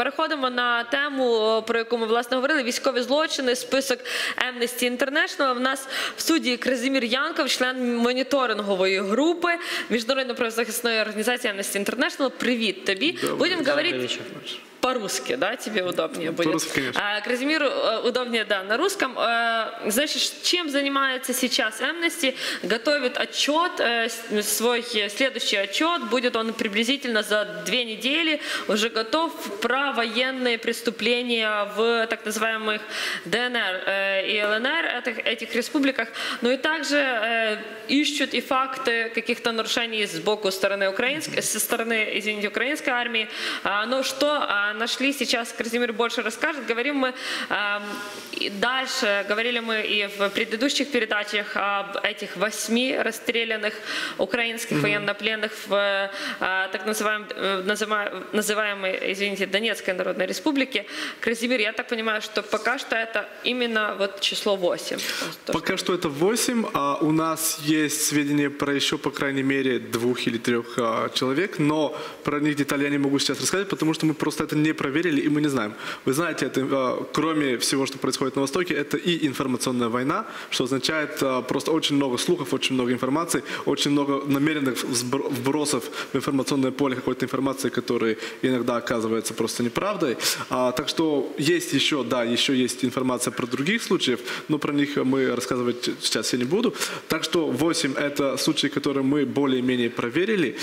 Переходимо на тему, про яку ми власне говорили: військові злочини, список Amnesty International. В нас в суді Кразимір Янков, член моніторингової групи міжнародної правозахисної організації Amnesty International. Привіт тобі. Будемо говорити по-русски, да, тебе удобнее будет. По-русски, конечно. А, Казимиру э, удобнее, да, на русском. Э, Значит, чем занимается сейчас Amnesty? Готовит отчет, э, свой следующий отчет. Будет он приблизительно за две недели. Уже готов про военные преступления в так называемых ДНР и ЛНР, этих, этих республиках. Ну и также ищут и факты каких-то нарушений с боку стороны украинской, со стороны, извините, украинской армии. А, Но что а, нашли сейчас, Казимир больше расскажет. Говорим мы и дальше, говорили мы и в предыдущих передачах об этих восьми расстрелянных украинских военнопленных в а, так называем- э, называемой, извините, Донецкой Народной Республике. Казимир, я так понимаю, что пока что это именно вот число 8. То, Пока что это 8, а у нас есть сведения про еще, по крайней мере, двух или трех а, человек, но про них детали я не могу сейчас рассказать, потому что мы просто это не проверили и мы не знаем. Вы знаете, это, а, кроме всего, что происходит на Востоке, это и информационная война, что означает а, просто очень много слухов, очень много информации, очень много намеренных вбросов в информационное поле какой-то информации, которые иногда оказывается просто неправдой. А, так что есть еще, да, еще есть информация про других случаев, но про них мы рассказывать сейчас я не буду. Так что 8 это случаи, которые мы более-менее проверили.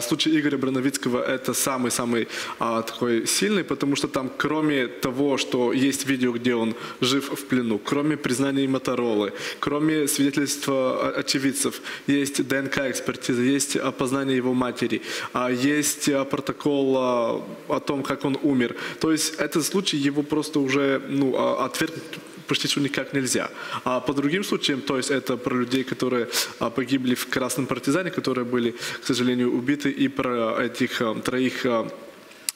Случай Игоря Брановицкого это самый-самый такой сильный, потому что там кроме того, что есть видео, где он жив в плену, кроме признаний Моторолы, кроме свидетельства очевидцев, есть ДНК-экспертиза, есть опознание его матери, а, есть а, протокол а, о том, как он умер. То есть этот случай его просто уже ну, отвергнуть почти что никак нельзя. А по другим случаям, то есть это про людей, которые погибли в Красном партизане, которые были, к сожалению, убиты, и про этих троих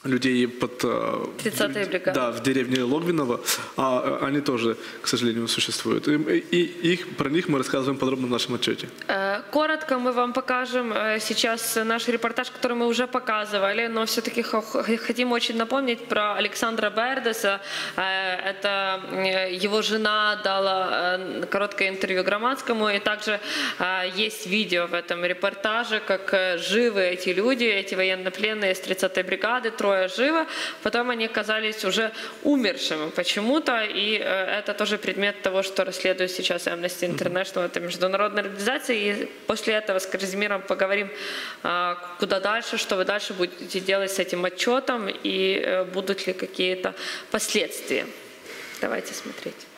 людей под... а, 30-я бригада. Да, в деревне Логвиново. А, а, они тоже, к сожалению, существуют. И, и их, про них мы рассказываем подробно в нашем отчете. Э, Коротко мы вам покажем э, сейчас наш репортаж, который мы уже показывали, но все-таки хотим очень напомнить про Александра Бердеса. Э, Это э, его жена дала э, короткое интервью Громадскому, и также э, есть видео в этом репортаже, как э, живы эти люди, эти военнопленные с 30-й бригады, трое живы, потом они оказались уже умершими почему-то, и э, это тоже предмет того, что расследует сейчас Amnesty International, это международная организация, и после этого с Казимиром поговорим, а, куда дальше, что вы дальше будете делать с этим отчетом, и э, будут ли какие-то последствия. Давайте смотреть.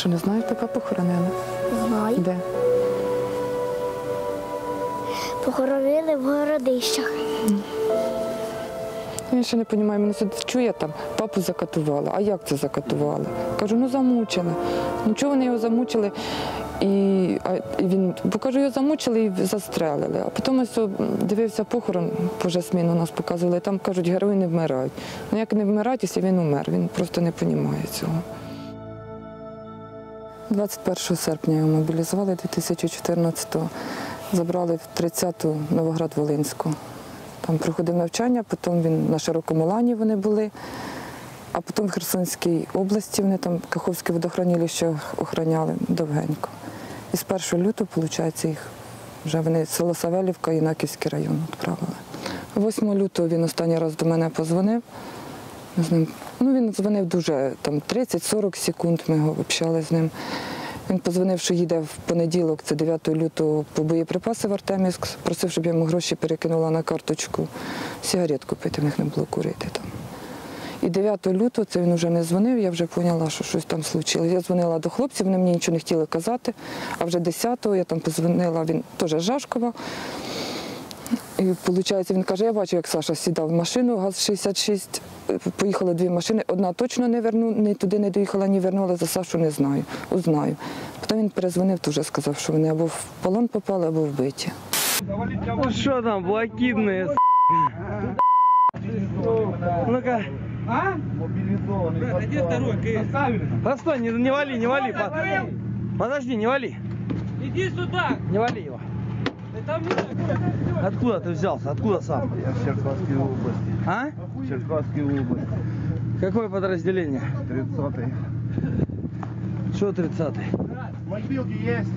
Що не знаєш, тебе похоронили? Знаю. Де? Похоронили в городищах. Я ще не розумію, мене сидить, чує там, папу закатували. А як це закатували? Кажу, ну замучили. Ну чого вони його замучили? І, а, і він, бо кажу, його замучили і застрелили. А потім ось дивився похорон по жасміну, нас показували, там кажуть, герої не вмирають. Ну як не вмирають, якщо він умер? Він просто не розуміє цього. 21 серпня його мобілізували 2014-го. Забрали в 30-ту Новоград-Волинську. Там проходив навчання, потім він на Широкому лані вони були, а потім в Херсонській області вони там Каховське водохранилище охороняли довгенько. І з 1 лютого, виходить, їх вже вони село Савелівка, Єнаківський район відправили. 8 лютого він останній раз до мене позвонив. Ми з ним, ну він дзвонив дуже там 30-40 секунд, ми общали з ним. Він позвонив, що їде в понеділок, це 9 лютого, по боєприпаси в Артемівськ, просив, щоб я йому гроші перекинула на карточку, сигарет купити, в них не було курити там. І 9 лютого це він вже не дзвонив, я вже поняла, що щось там случилось. Я дзвонила до хлопців, вони мені нічого не хотіли казати. А вже 10-го я там позвонила, він теж Жашкова. І виходить, він каже, я бачу, як Саша сідав в машину, ГАЗ-66, е, поїхали дві машини, одна точно не верну, ні туди не доїхала, ні вернула, за Сашу не знаю, узнаю. Потім він перезвонив, теж сказав, що вони або в полон попали, або вбиті. Ну что там, блокидные, с***? Ну-ка. А? Постой, не, не вали, не вали. Подожди, не вали. Иди сюда! Не вали его. Откуда ты взялся? Откуда сам? Я в Черкасской области. А? Черкасской области. Какое подразделение? 30-й. Что 30-й? Мобилки есть?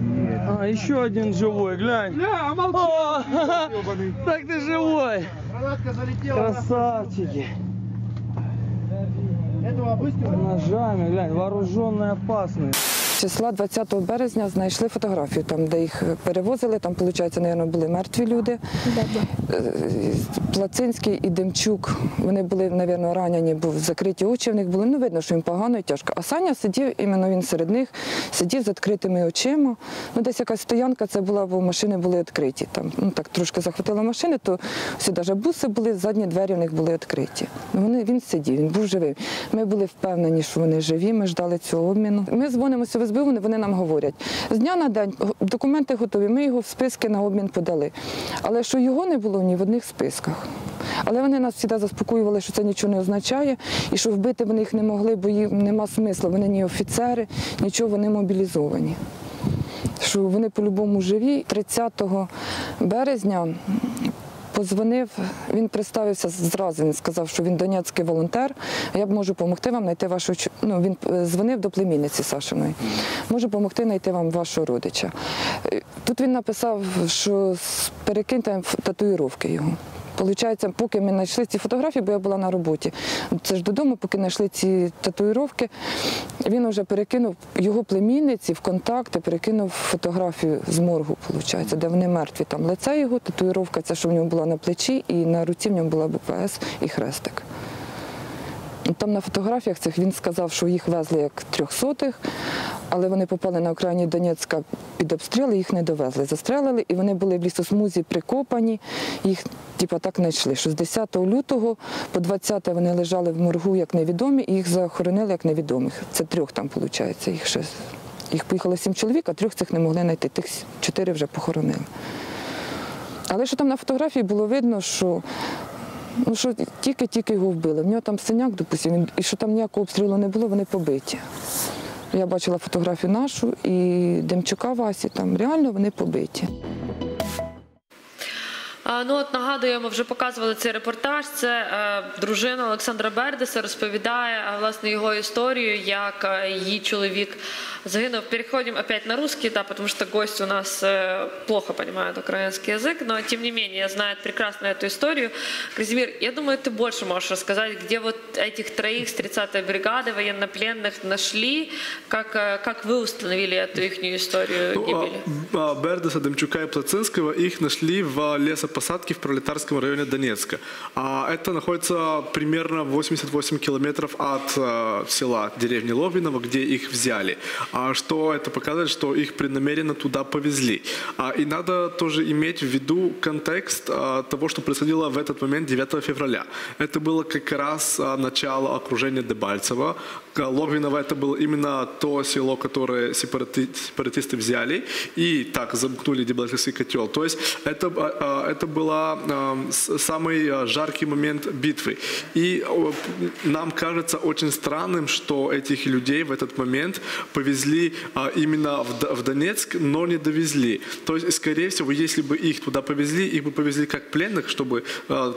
Нет. А, еще один живой, глянь. Бля, молчи! О, так ты живой. Гранатка залетела. Красавчики. Этого? Ножами, глянь, вооруженные опасные. Числа 20 березня знайшли фотографію, там, де їх перевозили, там, виходить, мабуть, були мертві люди. Е, Плацинський і Демчук, вони були, мабуть, ранені, бо закриті очі в них були. Ну, видно, що їм погано і тяжко. А Саня сидів, іменно він серед них, сидів з відкритими очима. Ну, десь якась стоянка це була, бо машини були відкриті. Там, ну, так трошки захватило машини, то всі навіть буси були, задні двері в них були відкриті. Ну, вони, він сидів, він був живий. Ми були впевнені, що вони живі, ми ждали цього обміну. Ми дзвонимося вони- вони нам говорять, з дня на день документи готові, ми його в списки на обмін подали. Але що його не було ні в одних списках. Але вони нас завжди заспокоювали, що це нічого не означає, і що вбити вони їх не могли, бо їм нема смислу. Вони ні офіцери, нічого вони мобілізовані. Що вони по-любому живі. 30 березня Позвонив, він представився зразу. Він сказав, що він донецький волонтер. Я б можу допомогти вам знайти вашу ну, він е, дзвонив до племінниці Сашиної. Можу допомогти знайти вам вашого родича. Е, Тут він написав, що перекиньте татуїровки його. Получається, поки ми знайшли ці фотографії, бо я була на роботі. Це ж додому, поки знайшли ці татуїровки, він вже перекинув його племінниці в контакти, перекинув фотографію з моргу, виходить, де вони мертві. Там лице його, татуїровка, це що в нього була на плечі, і на руці в нього була БПС і хрестик. Там на фотографіях цих він сказав, що їх везли як трьохсотих, але вони попали на окраїні Донецька під обстріли, їх не довезли. Застрелили, і вони були в лісосмузі прикопані, їх типа так знайшли, що з 10 лютого по 20 вони лежали в моргу як невідомі, і їх захоронили як невідомих. Це трьох там, виходить, їх ще. Їх поїхало сім чоловік, а трьох цих не могли знайти. Тих чотири вже похоронили. Але що там на фотографії було видно, що Ну що тільки-тільки його вбили. В нього там синяк, допустим, і що там ніякого обстрілу не було, вони побиті. Я бачила фотографію нашу і Демчука Васі, там реально вони побиті. Ну от нагадуємо, вже показували цей репортаж. Це е, дружина Олександра Бердеса розповідає власне його історію, як е, її чоловік загинув. Переходимо опять на русский, да, потому что гость у нас э, плохо понимает украинский язык, но тем не менее знает прекрасно эту историю. Казимир, я думаю, ты больше можешь рассказать, где вот этих троих с 30-й бригады военнопленных нашли, как, э, как вы установили эту их историю Ну, гибели? а, а, Бердеса, Демчука и Плацинского их нашли в лесопосадке в Пролетарском районе Донецка. А это находится примерно 88 километров от а, села деревни Логвиново, где их взяли. А что это показывает, что их преднамеренно туда повезли. А, и надо тоже иметь в виду контекст а, того, что происходило в этот момент 9 февраля. Это было как раз начало окружения Дебальцева. Логвиново это было именно то село, которое сепарати- сепаратисты взяли и так замкнули Дебальцевский котел. То есть это, а, а, это был самый а, жаркий момент битвы. И нам кажется очень странным, что этих людей в этот момент повезли именно в Донецк, но не довезли. То есть, скорее всего, если бы их туда повезли, их бы повезли как пленных, чтобы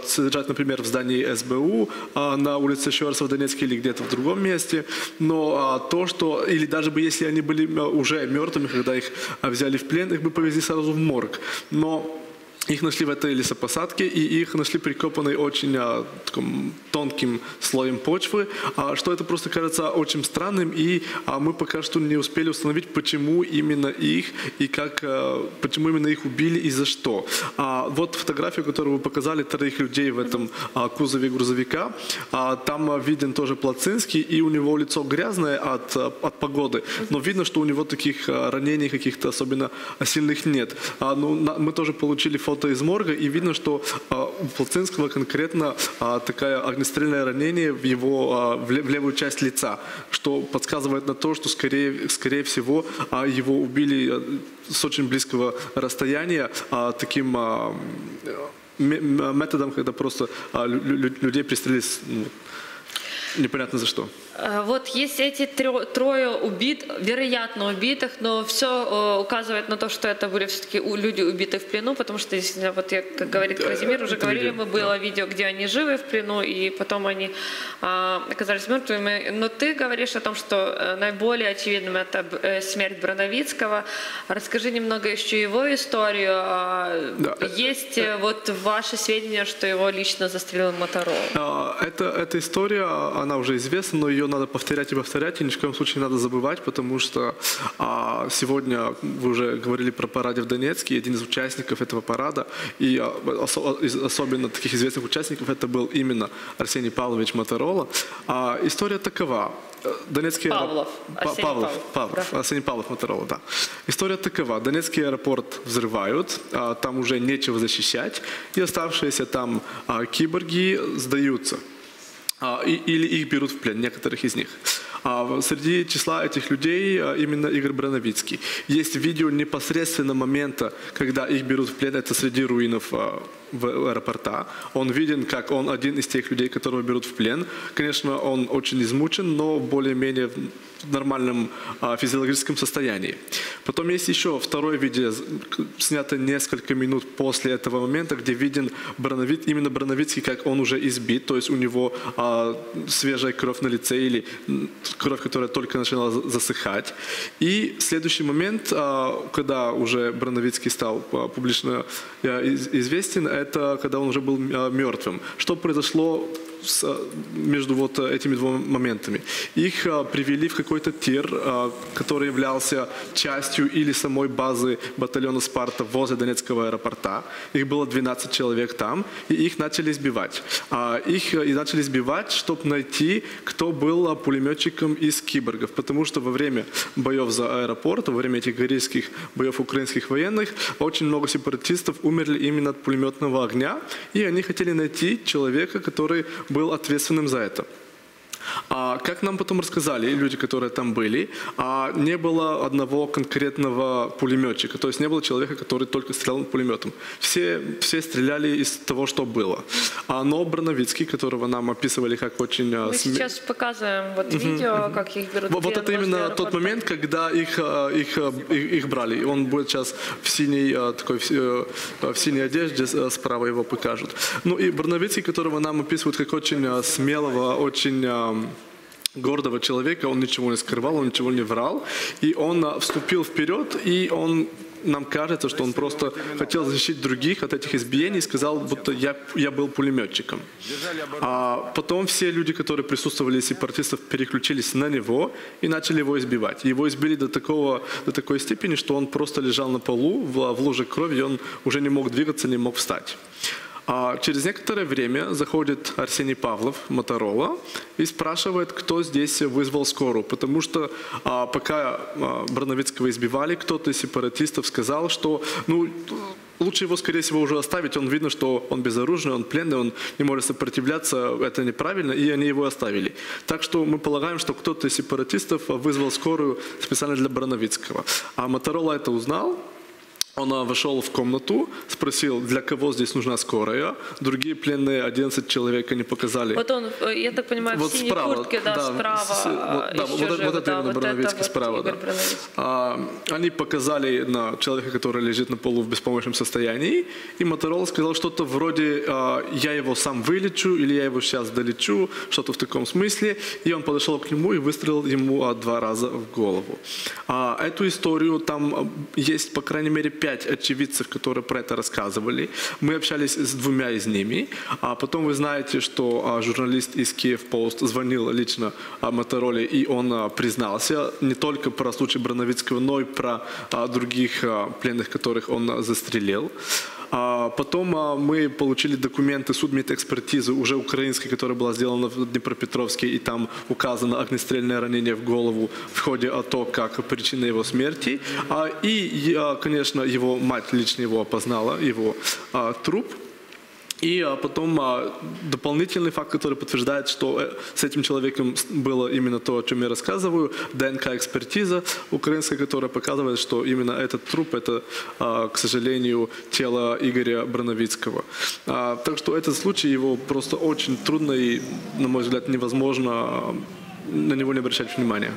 содержать, например, в здании СБУ на улице Щерса в Донецке или где-то в другом месте. Но а, то, что, или даже бы если они были а, уже мертвыми, когда их а, взяли в плен, их бы повезли сразу в морг. Но их нашли в этой лесопосадке, и их нашли прикопанной очень а, таким тонким слоем почвы, а, что это просто кажется очень странным, и а, мы пока что не успели установить, почему именно их, и как, а, почему именно их убили и за что. А, вот фотографию, которую вы показали, троих людей в этом а, кузове грузовика, а, там а, виден тоже Плацинский, и у него лицо грязное от, а, от погоды, но видно, что у него таких а, ранений каких-то особенно сильных нет. А, ну, на- мы тоже получили фото из морга, и видно, что а, у Плацинского конкретно а, такая огнестрельное ранение в его а, в ле- в левую часть лица, что подсказывает на то, что скорее, скорее всего его убили а, с очень близкого расстояния таким методом, когда просто лю- лю- людей пристрелили ну, непонятно за что. Э, Вот есть эти трое убит, вероятно убитых, но все указывает на то, что это были все-таки люди убиты в плену, потому что действительно, вот я, как говорит Казимир, уже это говорили, видео, мы было видео, где они живы в плену, и потом они а, оказались мертвыми. Но ты говоришь о том, что э, наиболее очевидным это э, смерть Броновицкого. Расскажи немного еще его историю. А, Да. Есть э, вот ваши сведения, что его лично застрелил Моторол? А, Это, эта история, она уже известна, но ее надо повторять и повторять, и ни в коем случае не надо забывать, потому что а, сегодня вы уже говорили про параде в Донецке, один из участников этого парада, и а, осо- особенно таких известных участников, это был именно Арсений Павлович Моторола. А, история такова. Донецкий Павлов. Па- Арсений Павлов, Павлов. Павлов, Да. Арсений Павлов Моторола, да. История такова. Донецкий аэропорт взрывают, а, там уже нечего защищать, и оставшиеся там а, киборги сдаются. А, или их берут в плен, некоторых из них. А среди числа этих людей а, именно Игорь Броновицкий. Есть видео непосредственно момента, когда их берут в плен, это среди руинов в аэропорта. Он виден, как он один из тех людей, которого берут в плен. Конечно, он очень измучен, но более-менее в нормальном а, физиологическом состоянии. Потом есть еще второе видео, к- снято несколько минут после этого момента, где виден Броновит, именно Броновицкий, как он уже избит, то есть у него а, свежая кровь на лице или кровь, которая только начинала за- засыхать. И следующий момент, а, когда уже Броновицкий стал а, публично а, из- известен, это когда он уже был а, мертвым. Что произошло между вот э, этими двумя моментами. Их а, привели в какой-то тир, а, который являлся частью или самой базы батальона «Спарта» возле Донецкого аэропорта. Их было 12 человек там, и их начали избивать. А, Их и начали избивать, чтобы найти, кто был а, пулеметчиком из киборгов. Потому что во время боев за аэропорт, во время этих героических боев украинских военных, очень много сепаратистов умерли именно от пулеметного огня, и они хотели найти человека, который был ответственным за это. А, как нам потом рассказали люди, которые там были, а, не было одного конкретного пулеметчика, то есть не было человека, который только стрелял пулеметом. Все, все стреляли из того, что было. А, но Броновицкий, которого нам описывали как очень... а, Мы сме- сейчас показываем вот видео, как их берут вот, вот это именно тот момент, когда их, э, их, э, их, их брали. Он будет сейчас в синей, такой, в, э, в синей одежде, справа его покажут. Ну и Барновицкий, которого нам описывают как очень смелого, очень гордого человека, он ничего не скрывал, он ничего не врал. И он э, вступил вперед, и он нам кажется, что он просто хотел защитить других от этих избиений и сказал, будто я, я был пулеметчиком. А потом все люди, которые присутствовали из сепаратистов, переключились на него и начали его избивать. Его избили до, такого, до такой степени, что он просто лежал на полу в, в луже крови, и он уже не мог двигаться, не мог встать. А через некоторое время заходит Арсений Павлов, Моторола, и спрашивает, кто здесь вызвал скорую. Потому что а, пока а, Броновицкого избивали, кто-то из сепаратистов сказал, что ну, лучше его, скорее всего, уже оставить. Он видно, что он безоружный, он пленный, он не может сопротивляться, это неправильно, и они его оставили. Так что мы полагаем, что кто-то из сепаратистов вызвал скорую специально для Броновицкого. А Моторола это узнал, он вошел в комнату, спросил, для кого здесь нужна скорая. Другие пленные 11 человек они показали. Вот он, э, я так понимаю, в синей куртке, да, справа. с- вот, да, еще вот, живы, вот это да, именно вот Броновицкий вот справа. Да. А, они показали на человека, который лежит на полу в беспомощном состоянии, и Моторола сказал что-то вроде а, «я его сам вылечу» или «я его сейчас долечу», что-то в таком смысле. И он подошел к нему и выстрелил ему а, два раза в голову. А, эту историю там есть, по крайней мере, пять очевидцев, которые про это рассказывали. Мы общались с двумя из ними. А потом вы знаете, что а, журналист из Киев Пост звонил лично а, Мотороле, и он а, признался не только про случай Брановицкого, но и про других пленных, которых он застрелил. А Потом а, мы получили документы судмедэкспертизы уже украинской, которая была сделана в Днепропетровске, и там указано огнестрельное ранение в голову в ходе АТО как причина его смерти. А, И, конечно, его мать лично его опознала, его труп. И а, потом а, дополнительный факт, который подтверждает, что э, с этим человеком было именно то, о чем я рассказываю, ДНК-экспертиза украинская, которая показывает, что именно этот труп – это, а, к сожалению, тело Игоря Брановицкого. Так что этот случай, его просто очень трудно и, на мой взгляд, невозможно на него не обращать внимания.